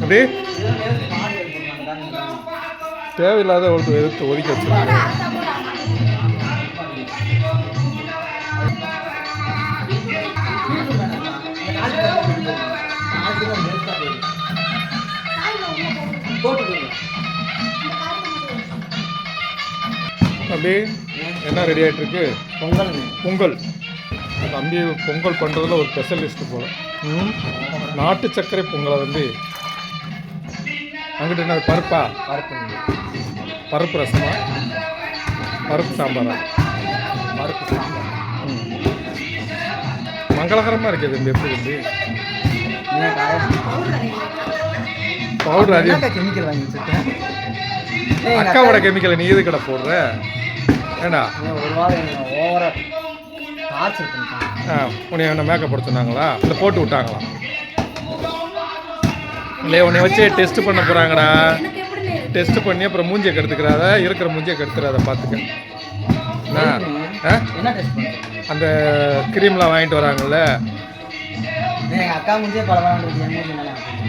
அப்படி தேவையில்லாத ஒருத்தர் எதிர்த்து ஒதுக்கி வச்சிருக்காங்க அப்படி என்ன ரெடி ஆகிட்டு இருக்கு பொங்கல். பொங்கல் தம்பி பொங்கல் பண்ணுறதுல ஒரு ஸ்பெஷலிஸ்ட் போல. ம். நாட்டு சர்க்கரை பொங்கலை வந்து அங்கிட்ட என்ன பருப்பா? பருப்பு. பருப்பு ரசமா? பருப்பு சாம்பாரா? பருப்பு சாம்பார். மங்களகரமாக இருக்குது தம்பி எப்படி தம்பி பவுடர் அதிகம். கெமிக்கல் வாங்கி வச்சிருக்கேன்? அக்காவோட கெமிக்கலை நீ எது கடை போடுற? ஏண்டா? ஒரு வாரம் ஓவரா டார்ச்சர் பண்ணிட்டான் ஆ உன்னை என்ன மேக்கப் போட சொன்னாங்களா? இல்லை போட்டு விட்டாங்களா? இல்லை உன்னை வச்சு டெஸ்ட் பண்ண போகிறாங்கடா டெஸ்ட் பண்ணி அப்புறம் மூஞ்சியை கெடுத்துக்கிறாத இருக்கிற மூஞ்சியை கெடுத்துறாத பார்த்துக்க அந்த க்ரீம்லாம் வாங்கிட்டு வராங்கல்ல. அக்கா முடிஞ்சே பல வாரம்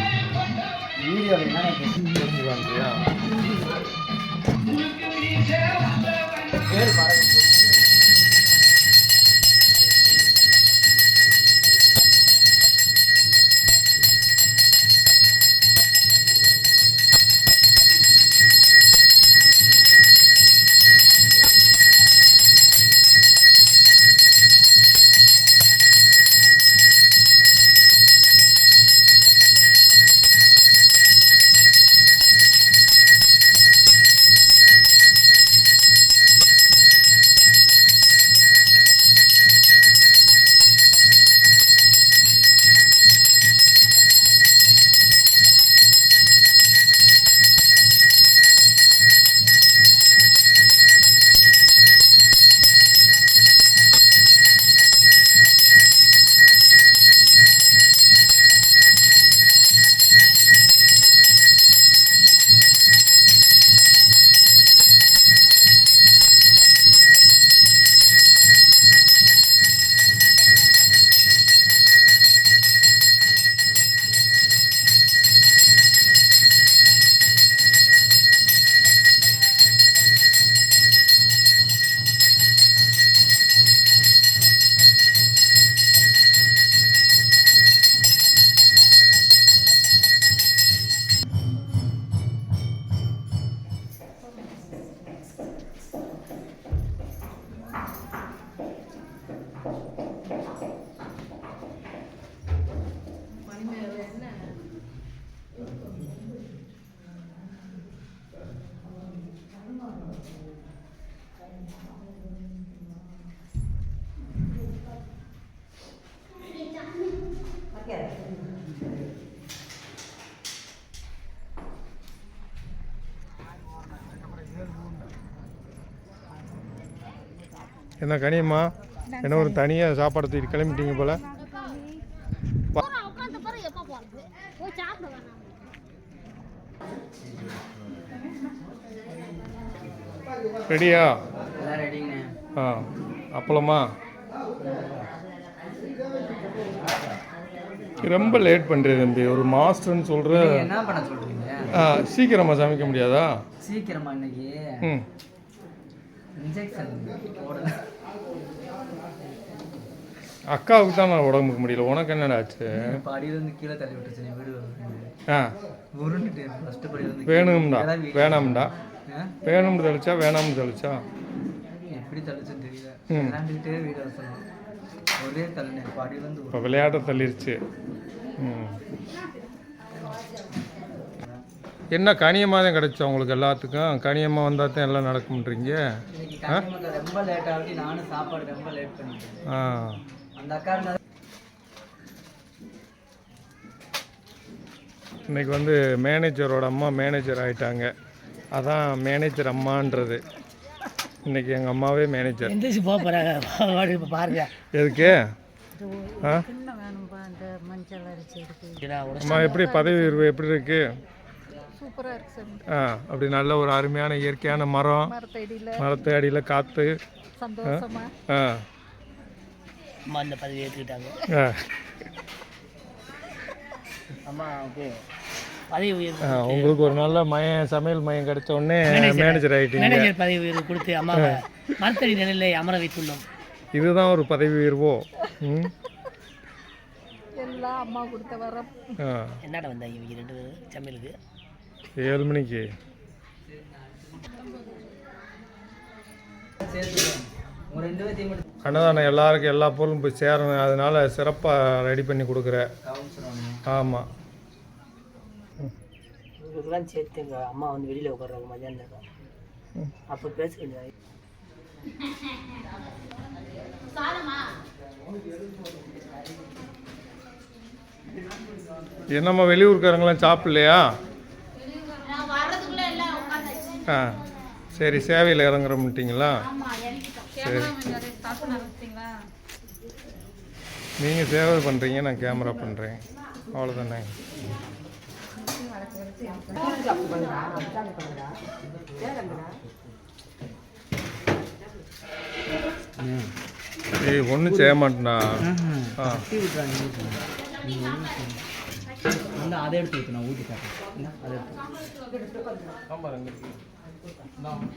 என்ன கனியம்மா? என்ன ஒரு தனியாக சாப்பாடு தூக்கிட்டு கிளம்பிட்டீங்க போல? ரெடியா? ஆ அப்பளமா? ரொம்ப லேட் பண்ணுறது தம்பி ஒரு மாஸ்டர்னு சொல்கிற என்ன பண்ண சொல்றீங்க? ஆ சீக்கிரமாக சமைக்க முடியாதா? சீக்கிரமா இன்னைக்கு. இன்ஜெக்ஷன் போடல அக்காவுக்கு தான் உடம்புக்கு முடியல. உனக்கு என்னடா ஆச்சு இப்போ அடியிலிருந்து கீழே தள்ளி விட்டுச்சு நீ வீடு ஆ. உருண்டுட்டு ஃபர்ஸ்ட் படியிலிருந்து வேணும்டா. வேணாம்டா? வேணும்னு தெளிச்சா வேணாம்னு தெளிச்சா. எப்படி தள்ளிச்சுன்னு தெரியல. ம். விளாண்டுக்கிட்டே வீடு வசனம் ஒரே தள்ளினேன் இப்போ அடியிலிருந்து இப்போ விளையாட்ட தள்ளிருச்சு. ம். என்ன கனியமாக தான் கிடைச்சா உங்களுக்கு எல்லாத்துக்கும்? கனியமாக வந்தால் தான் எல்லாம் நடக்கும்ன்றீங்க? ரொம்ப லேட் ஆகி நானும் சாப்பாடு ரொம்ப லேட் பண்ணிட்டேன். ஆ. அந்த அக்கா இன்னைக்கு வந்து மேனேஜரோட அம்மா மேனேஜர் ஆயிட்டாங்க. அதான் மேனேஜர் அம்மான்றது. இன்னைக்கு எங்கள் அம்மாவே மேனேஜர் எந்திரிச்சு போக போகிறாங்க இப்போ பாருங்க. எதுக்கு? ஆ? வேணும்பா அந்த மஞ்சள் அரிசி இருக்கு. அம்மா எப்படி பதவி உயர்வு எப்படி இருக்கு? சூப்பராக இருக்கு சார். ஆ அப்படி நல்ல ஒரு அருமையான இயற்கையான மரம் மரத்தடியில். மரத்து அடியில் காற்று சந்தோஷமா. ஆ அம்மா அந்த பதவி ஏற்றுக்கிட்டாங்க ஆ. அம்மா ஓகே. பதவி உயர்வு ஆ, உங்களுக்கு ஒரு நல்ல மயம் சமையல் மையம் கிடைச்ச உடனே மேனேஜர் ஆகிட்டீங்க மேனேஜர் பதவி உயர்வு கொடுத்து அம்மாவை மரத்தடி நிலையில் அமர வைத்துள்ளோம். இதுதான் ஒரு பதவி உயர்வோ? ம்? எல்லாம் அம்மா கொடுத்த வர ஆ. என்னடா வந்தாங்க இவங்க ரெண்டு பேரும்? சமையலுக்கு? ஏழு மணிக்கு உங்க அன்னதானம் எல்லாருக்கும் எல்லா பொருளும் போய் சேரணும் அதனால சிறப்பாக ரெடி பண்ணி கொடுக்குறேன் ஆமாம் இவங்களுக்குலாம் சேர்த்து எங்கள் அம்மா வந்து வெளியில் உட்கார்றாங்க மதியான நேரம் அப்போ பேச என்னம்மா வெளியூர்காரங்களாம் சாப்பிட்லையா ஆ சரி சேவையில் இறங்குறோம்ட்டிங்களா சரி. நீங்கள் சேவை பண்ணுறீங்க நான் கேமரா பண்ணுறேன் அவ்வளோதானே ஏய் ஒன்றும் செய்ய மாட்டேன்டா. ஆ. அதை எடுத்து ஊற்றி காட்டுறேன். அதை எடுத்து No.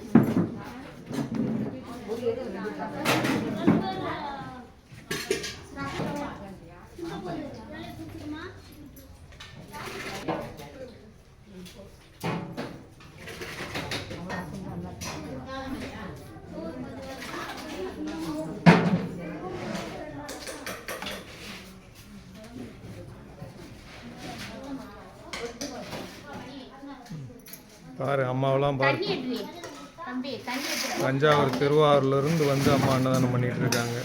Thank you. பாரு அம்மாவெல்லாம் பாரு. தஞ்சாவூர் திருவாரூர்ல இருந்து வந்து அம்மா அன்னதானம் பண்ணிட்டு இருக்காங்க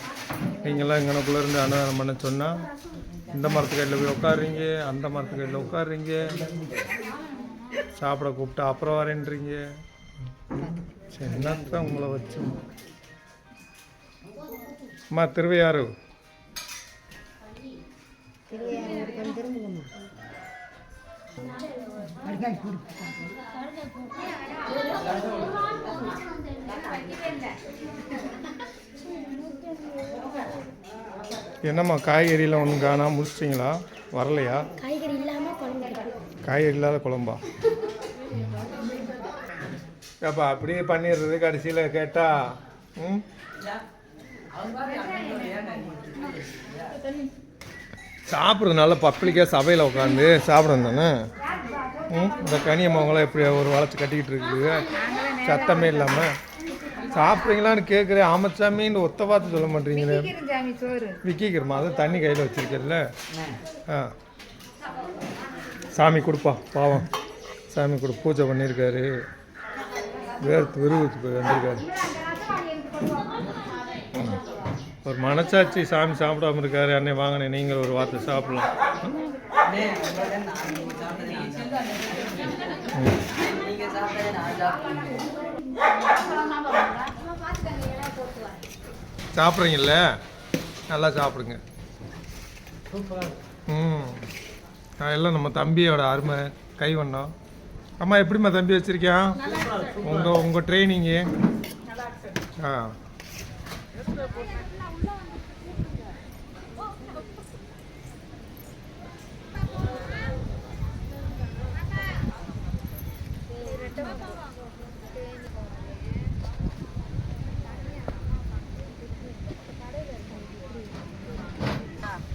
நீங்களாம் இங்கனக்குள்ள இருந்து அன்னதானம் பண்ண சொன்னா இந்த மரத்துக்கடியில் போய் உட்காருறீங்க அந்த மரத்துக்கடியில் உட்காருறீங்க சாப்பிட கூப்பிட்டா அப்புறம் வரேன்றீங்க. சரி என்னத்தான் உங்களை வச்சு. அம்மா திருவையாறு. என்னம்மா காய்கறிலாம் ஒன்றும் காணாம முடிச்சிட்டிங்களா வரலையா? காய்கறி இல்லாம குழம்பு காய்கறி இல்லாத குழம்பா? ஏப்பா அப்படியே பண்ணிடுறது கடைசியில் கேட்டா ம்? சாப்பிட்றதுனால பப்ளிக்காக சபையில் உட்காந்து சாப்பிடணும் தானே? ம் இந்த கனியம்மாவங்களாம் எப்படி ஒரு வளைச்சி கட்டிக்கிட்டு இருக்குது. சத்தமே இல்லாமல் சாப்பிட்றீங்களான்னு கேட்குறேன் ஆமச்சாமின்னு ஒத்த பார்த்து சொல்ல மாட்டீங்களே. விக்கிக்கிறமா அதை தண்ணி கையில் வச்சிருக்கல ஆ. சாமி கொடுப்பா பாவம். சாமி கொடு பூஜை பண்ணியிருக்காரு. வேர்த்து விருவத்து போய் வந்திருக்காரு. ம். ஒரு மனசாட்சி சாமி சாப்பிடாம இருக்காரு. அன்னை வாங்கினேன் நீங்கள் ஒரு வார்த்தை சாப்பிடலாம். சாப்பிட்றீங்கல்ல? நல்லா சாப்பிடுங்க. ம். நான் எல்லாம் நம்ம தம்பியோட அருமை கைவண்ணம் அம்மா எப்படிம்மா தம்பி வச்சிருக்கியான் உங்கள் உங்கள் ட்ரைனிங்கு ஆ.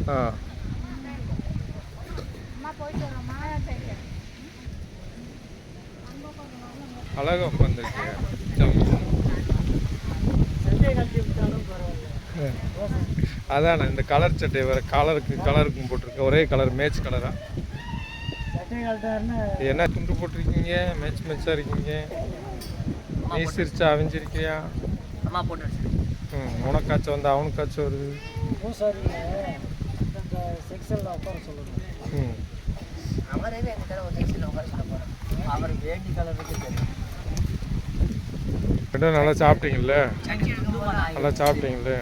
ஆ. அழகா உட்காந்துருக்கு அதானே இந்த கலர் சட்டை வேற கலருக்கு கலருக்கும் போட்டிருக்க ஒரே கலர் மேட்ச் கலரா என்ன துண்டு போட்டிருக்கீங்க? மேட்ச் மேட்சாக இருக்கீங்க? நீ சிரிச்சா அவிஞ்சிருக்கியா? ம் உனக்காச்சும் வந்து அவனுக்காச்சும் வருது. ம் அவரே எங்கள் தடவை ஒரு செக்ஷனில் உட்கார சொல்ல போகிறேன் அவர் வேட்டி கலருக்கு தெரியும். ரெண்டும் நல்லா சாப்பிட்டீங்கல்ல? நல்லா சாப்பிட்டீங்கல்ல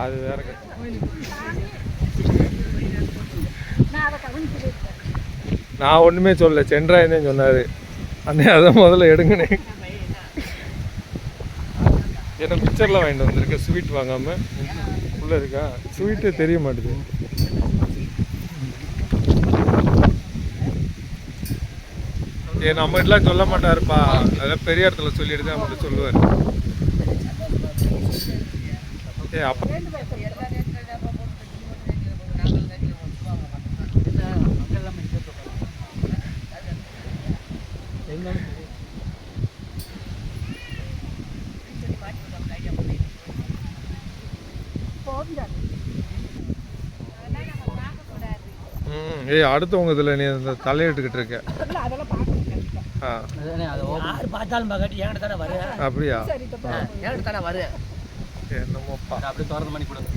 அது வேற. நான் அதை கவனிச்சு நான் ஒன்றுமே சொல்லல. சென்றாயன் சொன்னார். அண்ணே அதை முதல்ல எடுங்கண்ணே. ஏன்னா பிக்சர்லாம் வாங்கிட்டு வந்திருக்கேன். ஸ்வீட் வாங்காமல் உள்ளே இருக்கா? ஸ்வீட்டு தெரிய மாட்டேது. ஏ நம்ம எல்லாம் சொல்ல மாட்டாருப்பா. அதெல்லாம் பெரிய இடத்துல சொல்லிடுது தான் அவங்கள்ட்ட சொல்லுவார். ஏ அப்பா எல்லாம் ம் ஏய் அடுத்தவங்க இதில் நீ இந்த தலையிட்டுக்கிட்டு இருக்க. ஆ. யார் பார்த்தாலும் பார்க்காட்டி என்கிட்ட தானே வரு? அப்படியா? என்னமோப்பா. அப்படியே திறந்து பண்ணி கொடுங்க